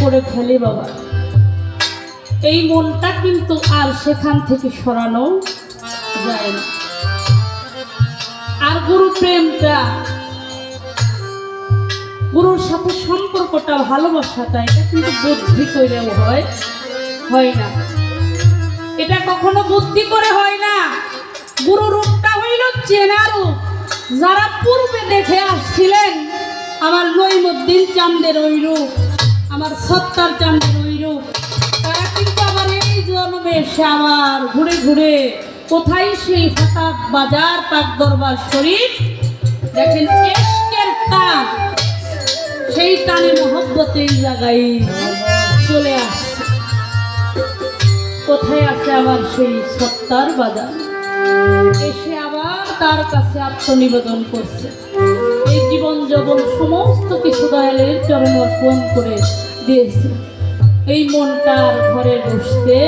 করে ফেলে বাবা। এই মনটা কিন্তু আর সেখান থেকে সরানো যায় না। আর গুরু প্রেমটা, গুরুর সাথে সম্পর্কটা, ভালোবাসাটা, এটা কিন্তু বুদ্ধি করেও হয় হয় না। এটা কখনো বুদ্ধি করে হয় না। গুরু রূপটা হইল চেনা যারা পূর্বে দেখে আসছিলেন, আমার নৈমুদ্দিন চাঁদের ওই রূপ। আমার সত্তার চাঁদের ওই রূপ তারা কিন্তু আবার এই জন্মে এসে আবার ঘুরে ঘুরে কোথায় সেই হঠাৎ বাজার পাক দরবার শরীফ? দেখেন এসকের টান, সেই টানে মহব্বত এই জায়গায় চলে আসছে। কোথায় আছে আবার সেই সত্তার বাজার? এসে আবার তার কাছে আত্মনিবেদন করছে। এই জীবন যৌবন সমস্ত কিছু দয়ালের চরণ অর্পণ করে দিয়েছে এই মনটার ঘরে বসতে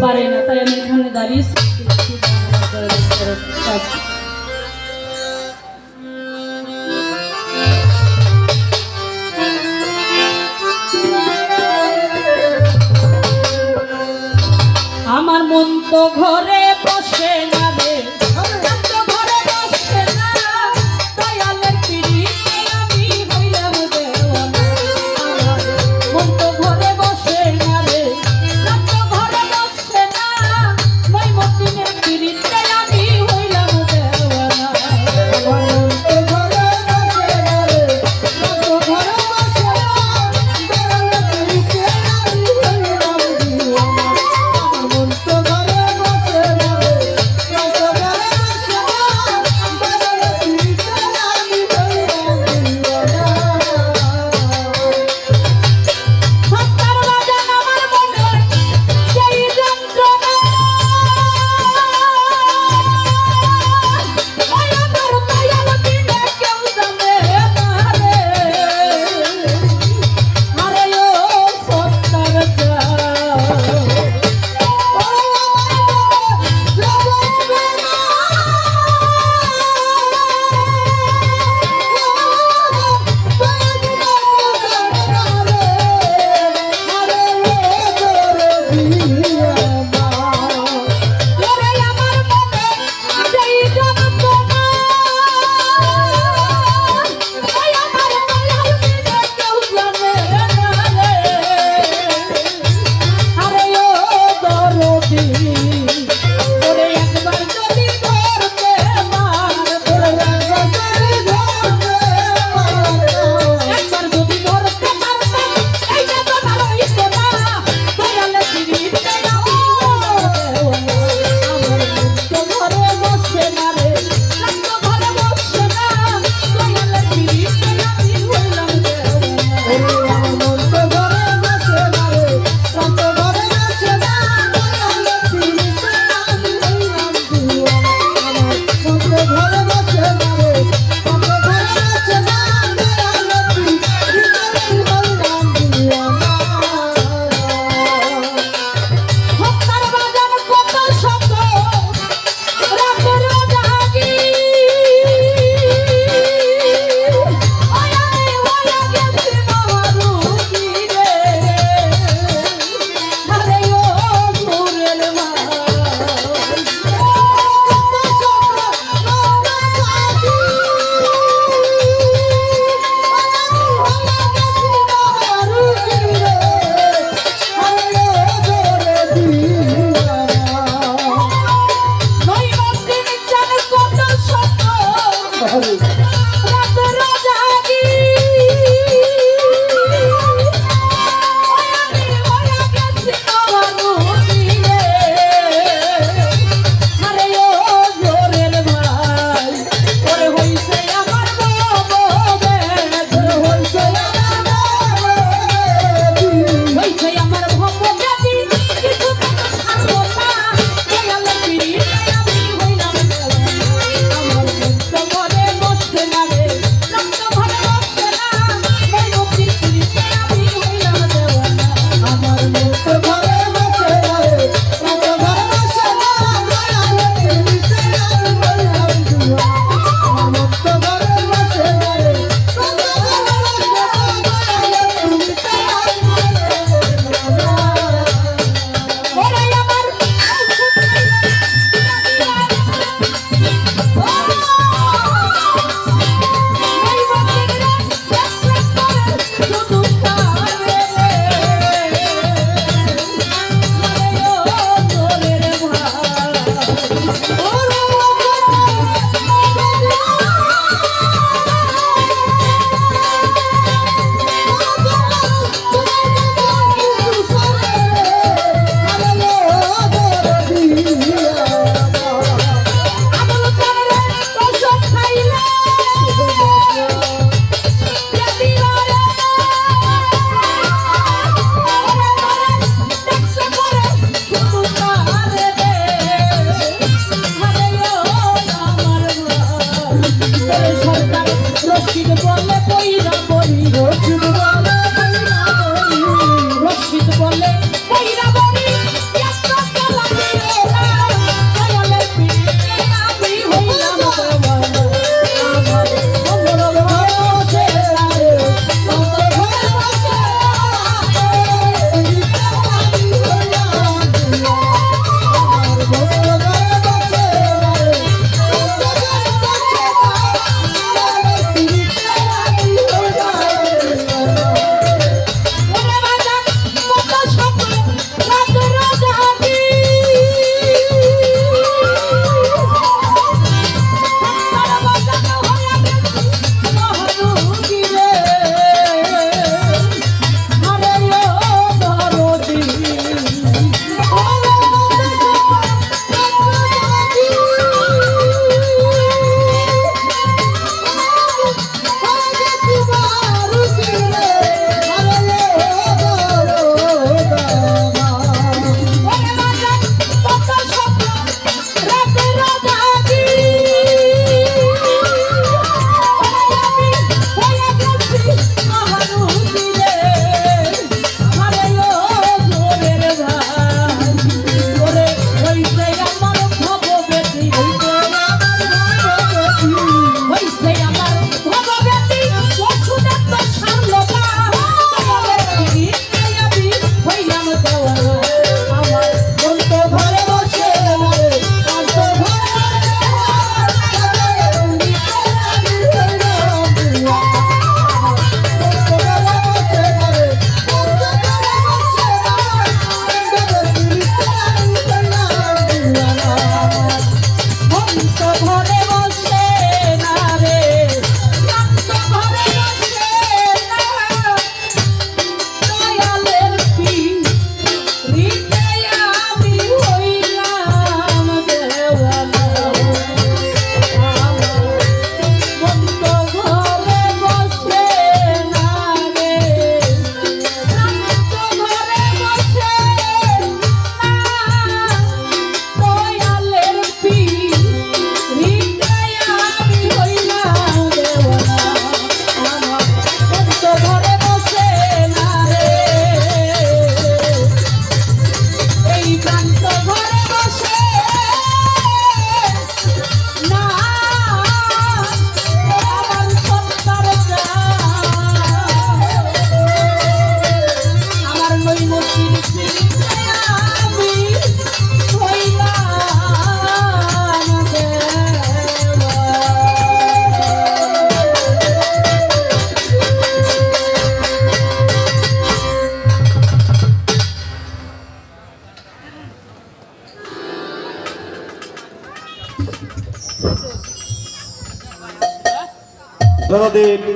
পারে না তাই আমি এখানে। আমার মন তো ঘরে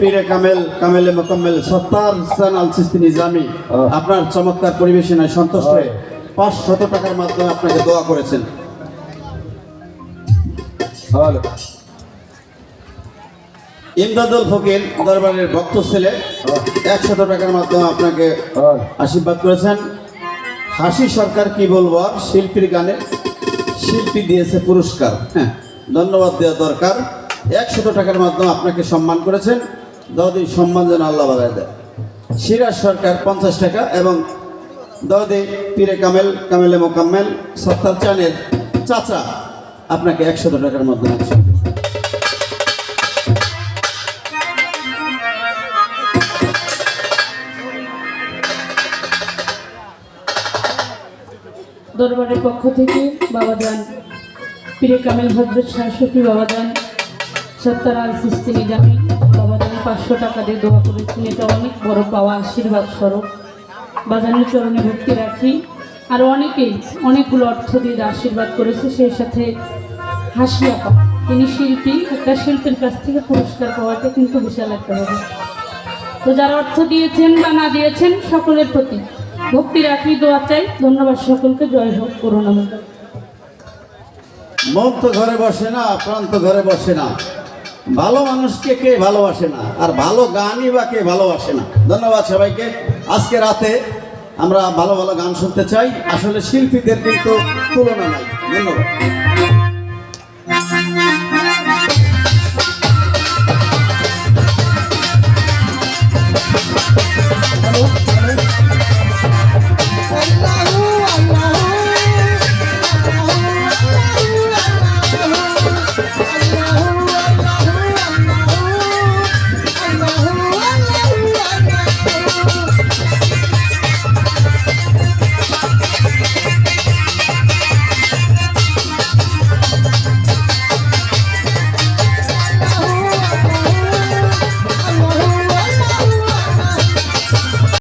পীরে কামেল কামেলে মোকাম্মেল সত্তার হাসান আল সিস্তি নিজামি আপনার চমৎকার পরিবেশনায় সন্তুষ্ট হয়ে পাঁচ শত টাকার মাধ্যমে আপনাকে দোয়া করেছেন। ইমদাদুল ফকির দরবারের ভক্ত ছেলে একশত টাকার মাধ্যমে আপনাকে আশীর্বাদ করেছেন। হাসি সরকার কি বলব আর শিল্পীর গানে শিল্পী দিয়েছে পুরস্কার হ্যাঁ ধন্যবাদ দেওয়া দরকার। একশত টাকার মাধ্যমে আপনাকে সম্মান করেছেন। দদি সম্মান যেন আল্লাহ বাগায় দেয়। সিরাজ সরকার পঞ্চাশ টাকা এবং দদি পীরে কামেল, কামেলে মোকাম্মেল, সত্তার চানের চাচা আপনাকে একশত টাকার মাধ্যমে দরবারের পক্ষ থেকে বাবাজান, পীরে কামেল হজরত শাহসফি বাবাজান সত্তর আল সিস্তি নিজামি বাবাজান পাঁচশো টাকা দিয়ে দোয়া করেছেন, এটা অনেক বড় পাওয়া আশীর্বাদ স্বরূপ। বাজানের চরণে ভক্তি রাখি। আর অনেকেই অনেকগুলো অর্থ দিয়ে আশীর্বাদ করেছে, সেই সাথে হাসি আপা তিনি শিল্পী, একটা শিল্পীর কাছ থেকে পুরস্কার পাওয়াটা কিন্তু বিশাল একটা হবে তো যারা অর্থ দিয়েছেন বা না দিয়েছেন, সকলের প্রতি ভক্তি রাখি, দোয়া চাই। ধন্যবাদ সকলকে, জয় হোক করোনা মুক্ত মন ঘরে বসে না প্রাণ তো ঘরে বসে না। ভালো মানুষকে কে ভালোবাসে না? আর ভালো গানই বা কে ভালোবাসে না? ধন্যবাদ সবাইকে। আজকে রাতে আমরা ভালো ভালো গান শুনতে চাই। আসলে শিল্পীদের কিন্তু তুলনা নাই। ধন্যবাদ।